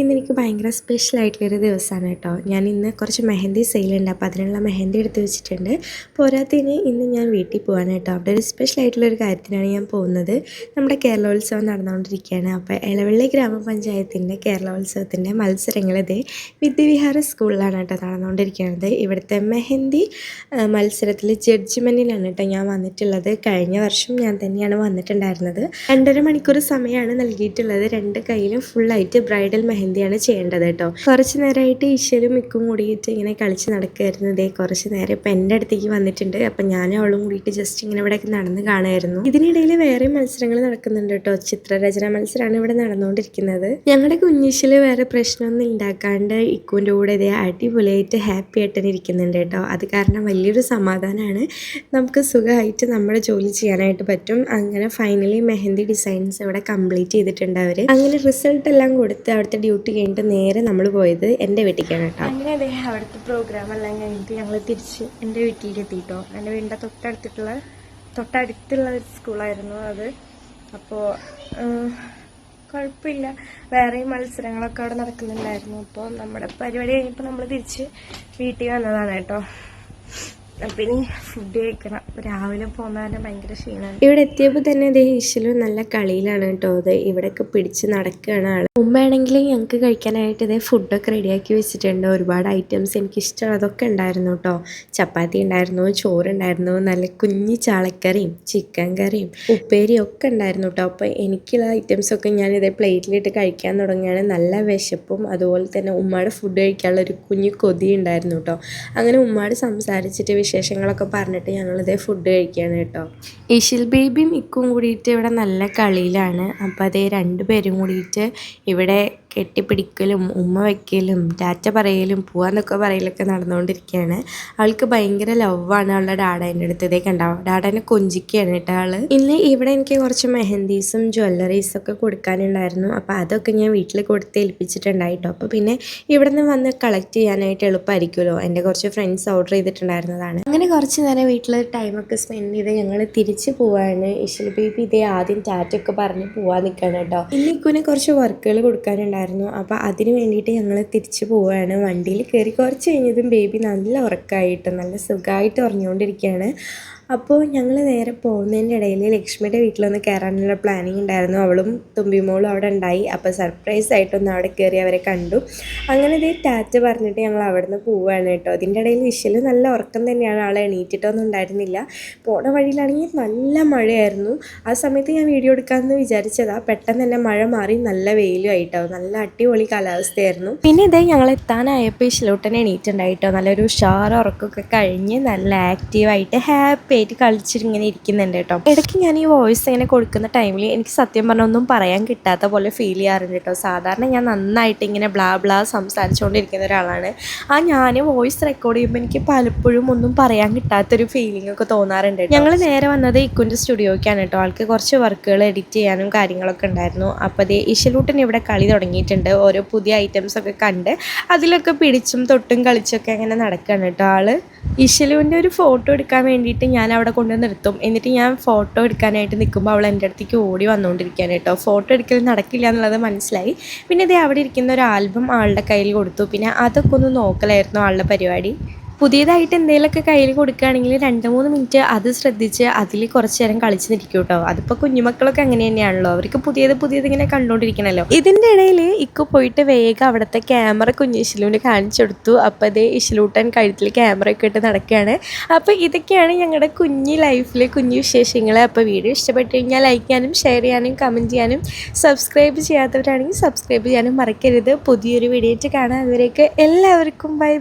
ഇന്ന് എനിക്ക് ഭയങ്കര സ്പെഷ്യൽ ആയിട്ടുള്ളൊരു ദിവസമാണ് കേട്ടോ. ഞാൻ ഇന്ന് കുറച്ച് മെഹന്തി സെയിലുണ്ട് അപ്പോൾ അതിനുള്ള മെഹന്തി എടുത്ത് വെച്ചിട്ടുണ്ട്. പോരാത്തതിന് ഇന്ന് ഞാൻ വീട്ടിൽ പോകാൻ കേട്ടോ. അവിടെ ഒരു സ്പെഷ്യൽ ആയിട്ടുള്ളൊരു കാര്യത്തിനാണ് ഞാൻ പോകുന്നത്. നമ്മുടെ കേരളോത്സവം നടന്നുകൊണ്ടിരിക്കുകയാണ്. അപ്പോൾ ഇളവള്ളി ഗ്രാമപഞ്ചായത്തിന്റെ കേരളോത്സവത്തിന്റെ മത്സരങ്ങൾ ഇത് വിദ്യവിഹാര സ്കൂളിലാണ് കേട്ടോ നടന്നുകൊണ്ടിരിക്കുന്നത്. ഇവിടുത്തെ മെഹന്തി മത്സരത്തിൽ ജഡ്ജ്മെന്റിനാണ് കേട്ടോ ഞാൻ വന്നിട്ടുള്ളത്. കഴിഞ്ഞ വർഷം ഞാൻ തന്നെയാണ് വന്നിട്ടുണ്ടായിരുന്നത്. രണ്ടര മണിക്കൂർ സമയമാണ് നൽകിയിട്ടുള്ളത്. രണ്ട് കയ്യിലും ഫുള്ളായിട്ട് ബ്രൈഡൽ മെഹന്തിയാണ് ചെയ്യേണ്ടത് കേട്ടോ. കുറച്ച് നേരമായിട്ട് ഈശ്വലും മിക്കും കൂടിയിട്ട് ഇങ്ങനെ കളിച്ച് നടക്കുമായിരുന്നു ഇതേ കുറച്ച് നേരം ഇപ്പം എന്റെ അടുത്തേക്ക് വന്നിട്ടുണ്ട്. അപ്പം ഞാനും അവളും കൂടിയിട്ട് ജസ്റ്റ് ഇങ്ങനെ ഇവിടെ നടന്ന് കാണുമായിരുന്നു ഇതിനിടയിൽ വേറെ മത്സരങ്ങൾ നടക്കുന്നുണ്ട് കേട്ടോ. ചിത്രരചന മത്സരമാണ് ഇവിടെ നടന്നുകൊണ്ടിരിക്കുന്നത്. ഞങ്ങളുടെ കുഞ്ഞീശ്വൽ വേറെ പ്രശ്നമൊന്നും ഉണ്ടാക്കാണ്ട് ഇക്കുവിന്റെ കൂടെ ഇതേ അടിപൊളിയായിട്ട് ഹാപ്പി ആയിട്ട് ഇരിക്കുന്നുണ്ട് കേട്ടോ. അത് കാരണം വലിയൊരു സമാധാനമാണ് നമുക്ക് സുഖമായിട്ട് നമ്മുടെ ജോലി ചെയ്യാനായിട്ട് പറ്റും. അങ്ങനെ ഫൈനലി മെഹന്തി ഡിസൈൻസ് ഇവിടെ കംപ്ലീറ്റ് ചെയ്തിട്ടുണ്ട് അവർ അങ്ങനെ റിസൾട്ട് എല്ലാം കൊടുത്ത് അവിടുത്തെ കഴിഞ്ഞിട്ട് നേരെ നമ്മൾ പോയത് എന്റെ വീട്ടിലേക്കാണ് കേട്ടോ. അങ്ങനെ അതെ അവിടുത്തെ പ്രോഗ്രാം എല്ലാം കഴിഞ്ഞിട്ട് ഞങ്ങൾ തിരിച്ച് എന്റെ വീട്ടിലേക്ക് എത്തിയിട്ടോ എന്റെ വീടിന്റെ തൊട്ടടുത്തിട്ടുള്ള തൊട്ടടുത്തുള്ള ഒരു സ്കൂളായിരുന്നു അത്. അപ്പോൾ കുഴപ്പമില്ല. വേറെയും മത്സരങ്ങളൊക്കെ അവിടെ നടക്കുന്നുണ്ടായിരുന്നു. അപ്പോൾ നമ്മുടെ പരിപാടി കഴിഞ്ഞപ്പോൾ നമ്മൾ തിരിച്ച് വീട്ടിൽ വന്നതാണ് കേട്ടോ. അപ്പം ഇനി ഫുഡ് കഴിക്കണം. രാവിലെ പോകുന്നതിന് ഭയങ്കര ക്ഷീണമാണ് ഇവിടെ എത്തിയപ്പോൾ തന്നെ അദ്ദേഹം ഈശ്വലും നല്ല കളിയിലാണ് കേട്ടോ. അത് ഇവിടെയൊക്കെ പിടിച്ച് നടക്കുകയാണ് ആൾ. മുമ്പാണെങ്കിൽ ഞങ്ങൾക്ക് കഴിക്കാനായിട്ട് ഇതേ ഫുഡൊക്കെ റെഡിയാക്കി വെച്ചിട്ടുണ്ട്. ഒരുപാട് ഐറ്റംസ് എനിക്കിഷ്ടമുള്ളതൊക്കെ ഉണ്ടായിരുന്നു കേട്ടോ ചപ്പാത്തി ഉണ്ടായിരുന്നു ചോറുണ്ടായിരുന്നു നല്ല കുഞ്ഞി ചാളക്കറിയും ചിക്കൻ കറിയും ഉപ്പേരിയും ഒക്കെ ഉണ്ടായിരുന്നു കേട്ടോ അപ്പോൾ എനിക്കുള്ള ഐറ്റംസൊക്കെ ഞാൻ ഇതേ പ്ലേറ്റിലിട്ട് കഴിക്കാൻ തുടങ്ങിയാണ് നല്ല വിശപ്പും അതുപോലെ തന്നെ ഉമ്മയുടെ ഫുഡ് കഴിക്കാനുള്ള ഒരു കുഞ്ഞു കൊതി ഉണ്ടായിരുന്നു കേട്ടോ അങ്ങനെ ഉമ്മയോട് സംസാരിച്ചിട്ട് വിശേഷങ്ങളൊക്കെ പറഞ്ഞിട്ട് ഞങ്ങളിതേ ഫുഡ് കഴിക്കുകയാണ് കേട്ടോ ഇഷിൽ ബേബിയും ഇക്കും കൂടിയിട്ട് ഇവിടെ നല്ല കളിയിലാണ്. അപ്പോൾ അതേ രണ്ടുപേരും കൂടിയിട്ട് ഇവിടെ കെട്ടിപ്പിടിക്കലും ഉമ്മ വയ്ക്കലും ടാറ്റ പറയലും പോവാന്നൊക്കെ പറയലൊക്കെ നടന്നുകൊണ്ടിരിക്കുകയാണ് അവൾക്ക് ഭയങ്കര ലവാണ് അവളുടെ ഡാഡേന്റെ അടുത്ത്. ഇതേ കണ്ടാവും ഡാഡേനെ കൊഞ്ചിക്കുകയാണ് കേട്ടോ ആൾ. ഇന്ന് ഇവിടെ എനിക്ക് കുറച്ച് മെഹന്തീസും ജ്വല്ലറീസും ഒക്കെ കൊടുക്കാനുണ്ടായിരുന്നു. അപ്പോൾ അതൊക്കെ ഞാൻ വീട്ടിൽ കൊടുത്ത് ഏൽപ്പിച്ചിട്ടുണ്ടായിട്ടോ. അപ്പോൾ പിന്നെ ഇവിടെ നിന്ന് വന്ന് കളക്ട് ചെയ്യാനായിട്ട് എളുപ്പമായിരിക്കുമല്ലോ. എന്റെ കുറച്ച് ഫ്രണ്ട്സ് ഓർഡർ ചെയ്തിട്ടുണ്ടായിരുന്നതാണ്. അങ്ങനെ കുറച്ച് നേരം വീട്ടിൽ ടൈമൊക്കെ സ്പെൻഡ് ചെയ്ത് ഞങ്ങൾ തിരിച്ച് പോവാണ്. ഇഷൽ ബേബി ഇതേ ആദ്യം ടാറ്റൊക്കെ പറഞ്ഞ് പോവാൻ നിൽക്കണം കേട്ടോ. ഇന്നിക്കുനെ കുറച്ച് വർക്കുകൾ കൊടുക്കാനുണ്ടായിരുന്നു. അപ്പോൾ അതിന് വേണ്ടിയിട്ട് ഞങ്ങൾ തിരിച്ചു പോവുകയാണ് വണ്ടിയിൽ കയറി കുറച്ച് കഴിഞ്ഞതും ബേബി നല്ല ഉറക്കമായിട്ട് നല്ല സുഖമായിട്ട് ഉറങ്ങിക്കൊണ്ടിരിക്കുകയാണ്. അപ്പോൾ ഞങ്ങൾ നേരെ പോകുന്നതിന്റെ ഇടയിൽ ലക്ഷ്മിയുടെ വീട്ടിലൊന്ന് കയറാനുള്ള പ്ലാനിങ് ഉണ്ടായിരുന്നു. അവളും തുമ്പിമോളും അവിടെ ഉണ്ടായി. അപ്പോൾ സർപ്രൈസ് ആയിട്ടൊന്ന് അവിടെ കയറി അവരെ കണ്ടു. അങ്ങനെ ഇതേ ടാറ്റ പറഞ്ഞിട്ട് ഞങ്ങൾ അവിടെ നിന്ന് പോവുകയാണ് കേട്ടോ. അതിന്റെ ഇടയിൽ വിഷൽ നല്ല ഉറക്കം തന്നെയാണ് ആളെ എണീറ്റിട്ടൊന്നും ഉണ്ടായിരുന്നില്ല. പോണ വഴിയിലാണെങ്കിൽ നല്ല മഴയായിരുന്നു. ആ സമയത്ത് ഞാൻ വീഡിയോ എടുക്കാമെന്ന് വിചാരിച്ചതാ. പെട്ടെന്ന് തന്നെ മഴ മാറി നല്ല വെയിലും ആയിട്ടോ. നല്ല അടിപൊളി കാലാവസ്ഥയായിരുന്നു. പിന്നെ ഇതേ ഞങ്ങൾ എത്താനായപ്പോൾ ഈ ഇഷിലോട്ടൻ എണീറ്റുണ്ടായിട്ടോ നല്ലൊരു ഉഷാർ ഉറക്കമൊക്കെ കഴിഞ്ഞ് നല്ല ആക്റ്റീവായിട്ട് ഹാപ്പി ആയിട്ട് കളിച്ചിങ്ങനെ ഇരിക്കുന്നുണ്ട് കേട്ടോ. ഇടയ്ക്ക് ഞാൻ ഈ വോയിസ് ഇങ്ങനെ കൊടുക്കുന്ന ടൈമിൽ എനിക്ക് സത്യം പറഞ്ഞാൽ ഒന്നും പറയാൻ കിട്ടാത്ത പോലെ ഫീൽ ചെയ്യാറുണ്ട് കേട്ടോ. സാധാരണ ഞാൻ നന്നായിട്ട് ഇങ്ങനെ ബ്ലാ ബ്ലാ സംസാരിച്ചുകൊണ്ടിരിക്കുന്ന ഒരാളാണ്. ആ ഞാൻ വോയിസ് റെക്കോർഡ് ചെയ്യുമ്പോൾ എനിക്ക് പലപ്പോഴും ഒന്നും പറയാൻ കിട്ടാത്തൊരു ഫീലിംഗ് ഒക്കെ തോന്നാറുണ്ട് ഞങ്ങൾ നേരെ വന്നത് ഇക്കുന്റെ സ്റ്റുഡിയോയ്ക്കാണ് കേട്ടോ. ആൾക്ക് കുറച്ച് വർക്കുകൾ എഡിറ്റ് ചെയ്യാനും കാര്യങ്ങളൊക്കെ ഉണ്ടായിരുന്നു. അപ്പോൾ അതേ ഇഷലൂട്ടൻ ഇവിടെ കളി തുടങ്ങിയിട്ടുണ്ട്. ഓരോ പുതിയ ഐറ്റംസ് ഒക്കെ കണ്ട് അതിലൊക്കെ പിടിച്ചും തൊട്ടും കളിച്ചൊക്കെ അങ്ങനെ നടക്കുകയാണ് കേട്ടോ ആൾ. ഇഷലുവിന്റെ ഒരു ഫോട്ടോ എടുക്കാൻ വേണ്ടിയിട്ട് ഞാൻ അവിടെ കൊണ്ട് നിർത്തും. എന്നിട്ട് ഞാൻ ഫോട്ടോ എടുക്കാനായിട്ട് നിൽക്കുമ്പോൾ അവൾ എന്റെ അടുത്തേക്ക് ഓടി വന്നുകൊണ്ടിരിക്കുകയാണ് കേട്ടോ. ഫോട്ടോ എടുക്കൽ നടക്കില്ല എന്നുള്ളത് മനസ്സിലായി. പിന്നെ ഇതേ അവിടെ ഇരിക്കുന്ന ഒരു ആൽബം ആളുടെ കയ്യിൽ കൊടുത്തു. പിന്നെ അതൊക്കെ ഒന്ന് നോക്കലായിരുന്നു ആളുടെ പരിപാടി. പുതിയതായിട്ട് എന്തെങ്കിലുമൊക്കെ കയ്യിൽ കൊടുക്കുകയാണെങ്കിൽ രണ്ട് മൂന്ന് മിനിറ്റ് അത് ശ്രദ്ധിച്ച് അതിൽ കുറച്ച് നേരം കളിച്ച് നിൽക്കും കേട്ടോ. അതിപ്പോൾ കുഞ്ഞുമക്കളൊക്കെ അങ്ങനെ തന്നെയാണല്ലോ. അവർക്ക് പുതിയത് പുതിയത് ഇങ്ങനെ കണ്ടുകൊണ്ടിരിക്കണല്ലോ ഇതിന്റെ ഇടയിൽ ഇക്കു പോയിട്ട് വേഗം അവിടുത്തെ ക്യാമറ കുഞ്ഞ് ഇശിലുവിന് കാണിച്ചു കൊടുത്തു. അപ്പോൾ അതേ ഇശിലൂട്ടൻ കഴുത്തിൽ ക്യാമറ ഒക്കെ ഇട്ട് നടക്കുകയാണ്. അപ്പോൾ ഇതൊക്കെയാണ് ഞങ്ങളുടെ കുഞ്ഞു ലൈഫിലെ കുഞ്ഞു വിശേഷങ്ങൾ അപ്പോൾ വീഡിയോ ഇഷ്ടപ്പെട്ട് കഴിഞ്ഞാൽ ലൈക്ക് ചെയ്യാനും ഷെയർ ചെയ്യാനും കമന്റ് ചെയ്യാനും സബ്സ്ക്രൈബ് ചെയ്യാത്തവരാണെങ്കിൽ സബ്സ്ക്രൈബ് ചെയ്യാനും മറക്കരുത്. പുതിയൊരു വീഡിയോ ആയിട്ട് കാണാൻ അതുവരെയൊക്കെ എല്ലാവർക്കും ബൈ